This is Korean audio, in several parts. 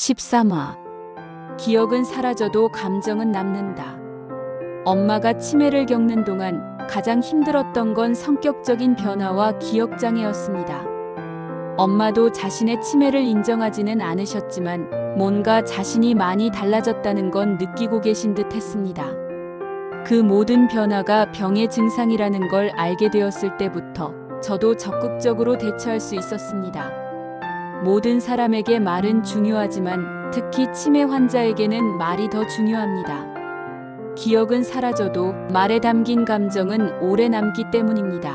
13화 기억은 사라져도 감정은 남는다. 엄마가 치매를 겪는 동안 가장 힘들었던 건 성격적인 변화와 기억장애였습니다. 엄마도 자신의 치매를 인정하지는 않으셨지만 뭔가 자신이 많이 달라졌다는 건 느끼고 계신 듯 했습니다. 그 모든 변화가 병의 증상이라는 걸 알게 되었을 때부터 저도 적극적으로 대처할 수 있었습니다. 모든 사람에게 말은 중요하지만 특히 치매 환자에게는 말이 더 중요합니다. 기억은 사라져도 말에 담긴 감정은 오래 남기 때문입니다.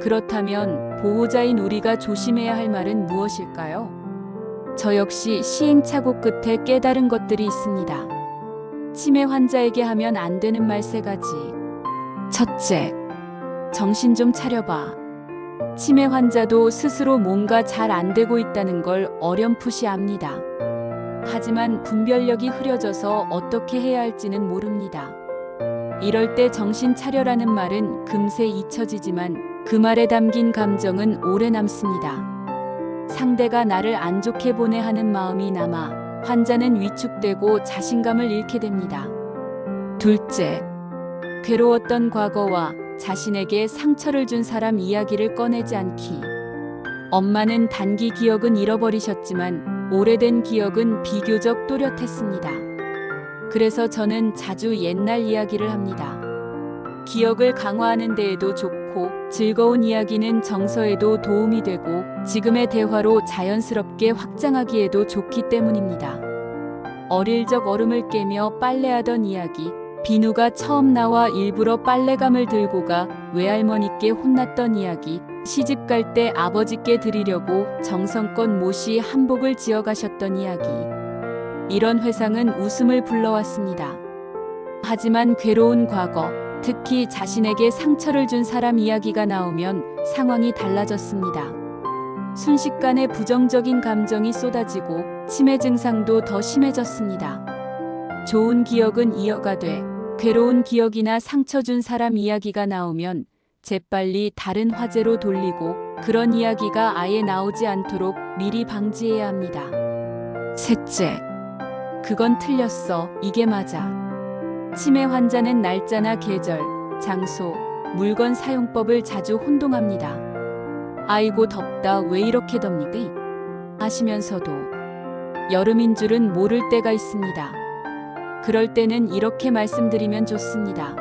그렇다면 보호자인 우리가 조심해야 할 말은 무엇일까요? 저 역시 시행착오 끝에 깨달은 것들이 있습니다. 치매 환자에게 하면 안 되는 말 세 가지. 첫째, 정신 좀 차려봐. 치매 환자도 스스로 뭔가 잘 안 되고 있다는 걸 어렴풋이 압니다. 하지만 분별력이 흐려져서 어떻게 해야 할지는 모릅니다. 이럴 때 정신 차려라는 말은 금세 잊혀지지만 그 말에 담긴 감정은 오래 남습니다. 상대가 나를 안 좋게 보내 하는 마음이 남아 환자는 위축되고 자신감을 잃게 됩니다. 둘째, 괴로웠던 과거와 자신에게 상처를 준 사람 이야기를 꺼내지 않기. 엄마는 단기 기억은 잃어버리셨지만 오래된 기억은 비교적 또렷했습니다. 그래서 저는 자주 옛날 이야기를 합니다. 기억을 강화하는 데에도 좋고 즐거운 이야기는 정서에도 도움이 되고 지금의 대화로 자연스럽게 확장하기에도 좋기 때문입니다. 어릴 적 얼음을 깨며 빨래하던 이야기, 비누가 처음 나와 일부러 빨래감을 들고 가 외할머니께 혼났던 이야기, 시집 갈 때 아버지께 드리려고 정성껏 모시 한복을 지어 가셨던 이야기. 이런 회상은 웃음을 불러왔습니다. 하지만 괴로운 과거, 특히 자신에게 상처를 준 사람 이야기가 나오면 상황이 달라졌습니다. 순식간에 부정적인 감정이 쏟아지고 치매 증상도 더 심해졌습니다. 좋은 기억은 이어가되 괴로운 기억이나 상처 준 사람 이야기가 나오면 재빨리 다른 화제로 돌리고 그런 이야기가 아예 나오지 않도록 미리 방지해야 합니다. 셋째, 그건 틀렸어. 이게 맞아. 치매 환자는 날짜나 계절, 장소, 물건 사용법을 자주 혼동합니다. 아이고 덥다 왜 이렇게 덥니까? 하시면서도 여름인 줄은 모를 때가 있습니다. 그럴 때는 이렇게 말씀드리면 좋습니다.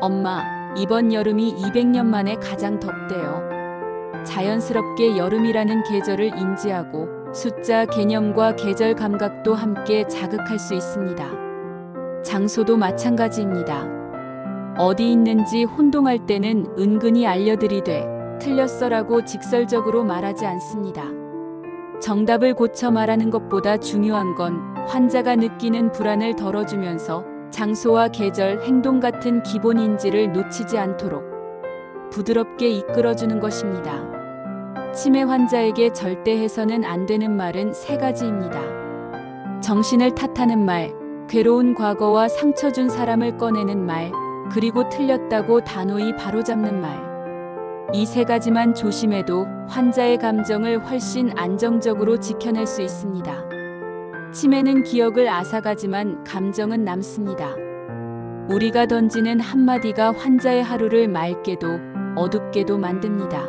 엄마, 이번 여름이 200년 만에 가장 덥대요. 자연스럽게 여름이라는 계절을 인지하고 숫자 개념과 계절 감각도 함께 자극할 수 있습니다. 장소도 마찬가지입니다. 어디 있는지 혼동할 때는 은근히 알려드리되 틀렸어라고 직설적으로 말하지 않습니다. 정답을 고쳐 말하는 것보다 중요한 건 환자가 느끼는 불안을 덜어주면서 장소와 계절, 행동 같은 기본 인지를 놓치지 않도록 부드럽게 이끌어주는 것입니다. 치매 환자에게 절대 해서는 안 되는 말은 세 가지입니다. 정신을 탓하는 말, 괴로운 과거와 상처 준 사람을 꺼내는 말, 그리고 틀렸다고 단호히 바로잡는 말. 이 세 가지만 조심해도 환자의 감정을 훨씬 안정적으로 지켜낼 수 있습니다. 치매는 기억을 앗아가지만 감정은 남습니다. 우리가 던지는 한마디가 환자의 하루를 맑게도 어둡게도 만듭니다.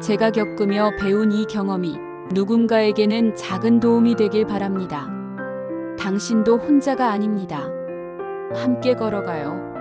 제가 겪으며 배운 이 경험이 누군가에게는 작은 도움이 되길 바랍니다. 당신도 혼자가 아닙니다. 함께 걸어가요.